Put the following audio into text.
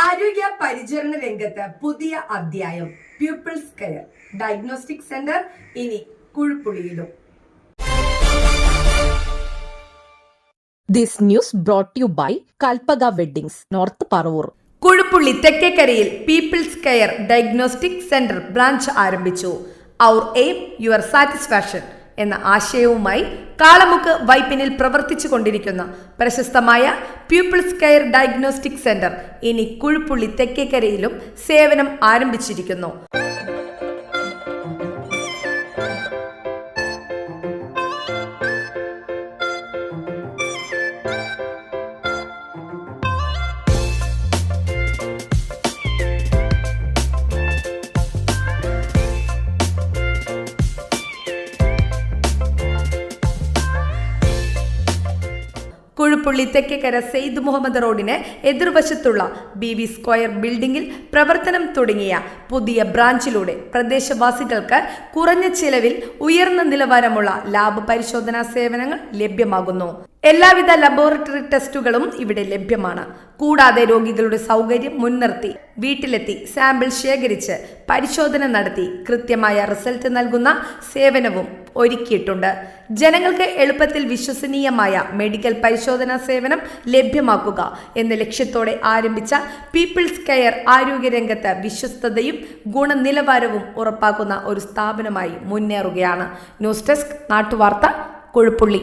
ആരോഗ്യ പരിചരണ രംഗത്ത് പുതിയ അധ്യായം പ്യൂപ്പിൾസ് കെയർ ഡയഗ്നോസ്റ്റിക് സെന്റർ ഇനി കുഴിപ്പുളിയിലും This news brought to you by Kalpaga Weddings, North Parvur. Kuzhuppilly തെക്കേക്കരയിൽ people's care diagnostic centre branch ആരംഭിച്ചു. അവർ എയിം യുവർ സാറ്റിസ്ഫാക്ഷൻ എന്ന ആശയവുമായി കാളമുക്ക് വൈപ്പിനിൽ പ്രവർത്തിച്ചു കൊണ്ടിരിക്കുന്ന പ്രശസ്തമായ പ്യൂപ്പിൾസ് കെയർ ഡയഗ്നോസ്റ്റിക് സെന്റർ ഇനി കുഴുപ്പുള്ളി തെക്കേക്കരയിലും സേവനം ആരംഭിച്ചിരിക്കുന്നു. കുഴുപ്പുള്ളി തെക്കേക്കര സെയ്ദ് മുഹമ്മദ് റോഡിന് എതിർവശത്തുള്ള ബി വി സ്ക്വയർ ബിൽഡിംഗിൽ പ്രവർത്തനം തുടങ്ങിയ പുതിയ ബ്രാഞ്ചിലൂടെ പ്രദേശവാസികൾക്ക് കുറഞ്ഞ ചിലവിൽ ഉയർന്ന നിലവാരമുള്ള ലാബ് പരിശോധനാ സേവനങ്ങൾ ലഭ്യമാകുന്നു. എല്ലാവിധ ലബോറട്ടറി ടെസ്റ്റുകളും ഇവിടെ ലഭ്യമാണ്. കൂടാതെ രോഗികളുടെ സൗകര്യം മുൻനിർത്തി വീട്ടിലെത്തി സാമ്പിൾ ശേഖരിച്ച് പരിശോധന നടത്തി കൃത്യമായ റിസൾട്ട് നൽകുന്ന സേവനവും ഒരുക്കിയിട്ടുണ്ട്. ജനങ്ങൾക്ക് എളുപ്പത്തിൽ വിശ്വസനീയമായ മെഡിക്കൽ പരിശോധനാ സേവനം ലഭ്യമാക്കുക എന്ന ലക്ഷ്യത്തോടെ ആരംഭിച്ച പീപ്പിൾസ് കെയർ ആരോഗ്യരംഗത്ത് വിശ്വസ്തതയും ഗുണനിലവാരവും ഉറപ്പാക്കുന്ന ഒരു സ്ഥാപനമായി മുന്നേറുകയാണ്. ന്യൂസ് ഡെസ്ക് നാട്ടുവാർത്ത കൊഴുപ്പുള്ളി.